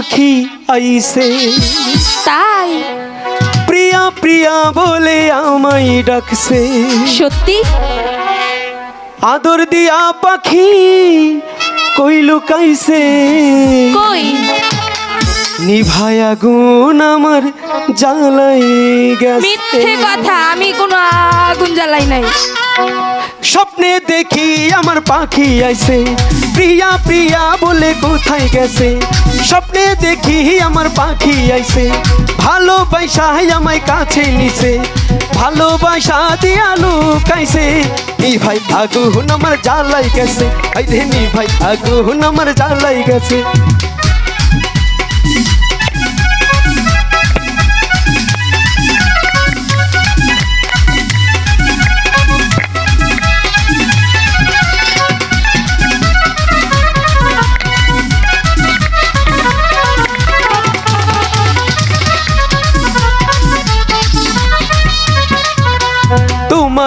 পাখি আইছে তাই? প্রিয়া প্রিয়া বলে আমায় ডাকছে। সত্যি? আদর দিয়া পাখি কই লুকাইছে? কই? নিভায়া গুণ আমার জ্বালাই গেছে। মিথ্যে কথা আমি কোনো আগুন জ্বালাই নাই। স্বপ্নে দেখি আমার পাখি আইছে। প্রিয়া প্রিয়া বলে কোথায় গেছে? স্বপ্নে দেখি আমার পাখি আইছে। ভালোবাসা আমায় কাছে নিছে। ভালোবাসা দিয়া লুকাইছে নি ভাই আগুন আমার জ্বালাই গেছে। আই নি ভাই আগুন আমার জ্বালাই গেছে।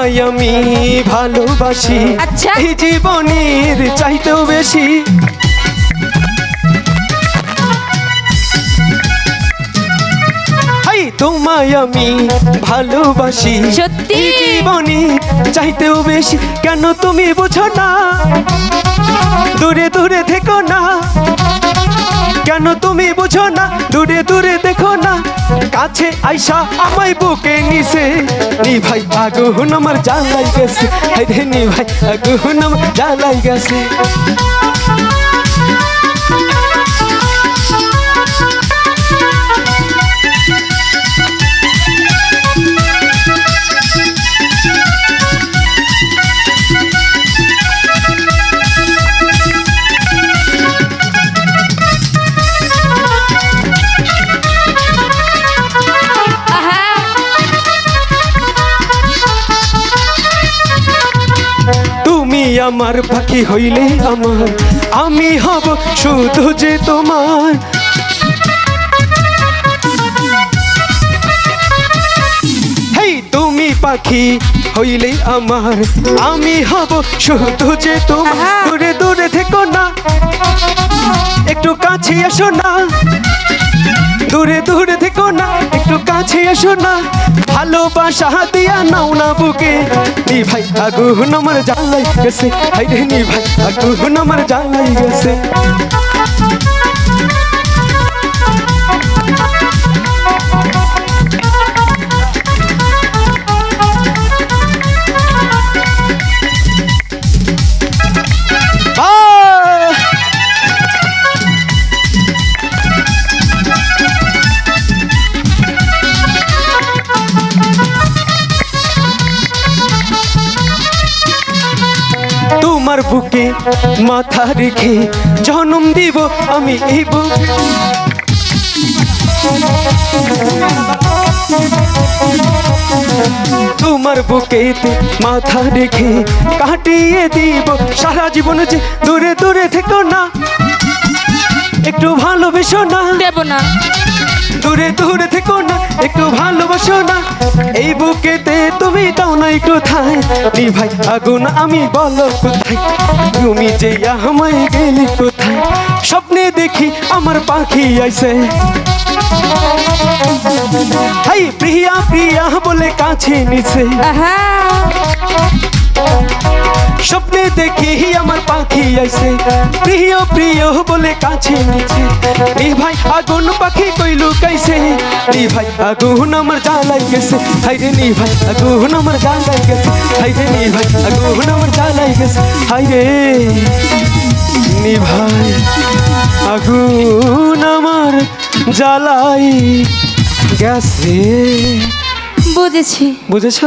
তোমায় আমি ভালোবাসি। আচ্ছা। এই জীবনের চাইতেও বেশি। তোমায় আমি ভালোবাসি। সত্যি? জীবনে চাইতেও বেশি। কেন তুমি বুঝো না? দূরে দূরে থেকো না। কেন তুমি বুঝো না? দূরে দূরে দেখো না। কাছে আইসা আমাই বুকে নিছে। নি ভাই আগুন আমার জ্বালাই গেছে। নি ভাই আগুন আমার জ্বালাই গেছে। আমার পাখি হইলে আমার আমি হব শুধু যে তোমার। হেই তুমি পাখি হইলে আমার আমি হব শুধু যে তোমার। দূরে দূরে থেকো না একটু কাছে এসো না। দূরে দূরে থেকো না। একটু কাছে এসো না। ভালোবাসা দিয়া নাও না বুকে। নি ভাই, আগুন আমার জ্বালাই গেছে। হাই রে নি ভাই, আগুন আমার জ্বালাই গেছে। তোমার বুকে মাথা রেখে জন্ম দিব আমি এই বুকে। তোমার বুকেতে মাথা রেখে কাটিয়ে দিব। সারা জীবন যে দূরে দূরে থেকো না। একটু ভালোবেসো না। দেব না। দূরে দূরে থেকো না, একটু ভালোবাসো না। এই বুকেতে তুমি দাও না একটু থাই নি ভাই, আগুন আমি বলো কোথায়? তুমি যে আমায় গেলি কোথায়? স্বপ্নে দেখি আমার পাখি আইছে। হাই, প্রিয়া প্রিয়া বলে কাছে নিছে। আহা। স্বপ্নে দেখি আমার পাখি আইছে। প্রিয় প্রিয় বলে কাছে নিছে রে ভাই আগুন পাখি কইলু কাইছে রে ভাই আগুন আমার জ্বালাই গেছে। হাই রে নি ভাই আগুন আমার জ্বালাই গেছে। হাই রে নি ভাই আগুন আমার জ্বালাই গেছে। হাই রে নি ভাই আগুন আমার জ্বালাই গেছে। বুঝেছি। বুঝেছ?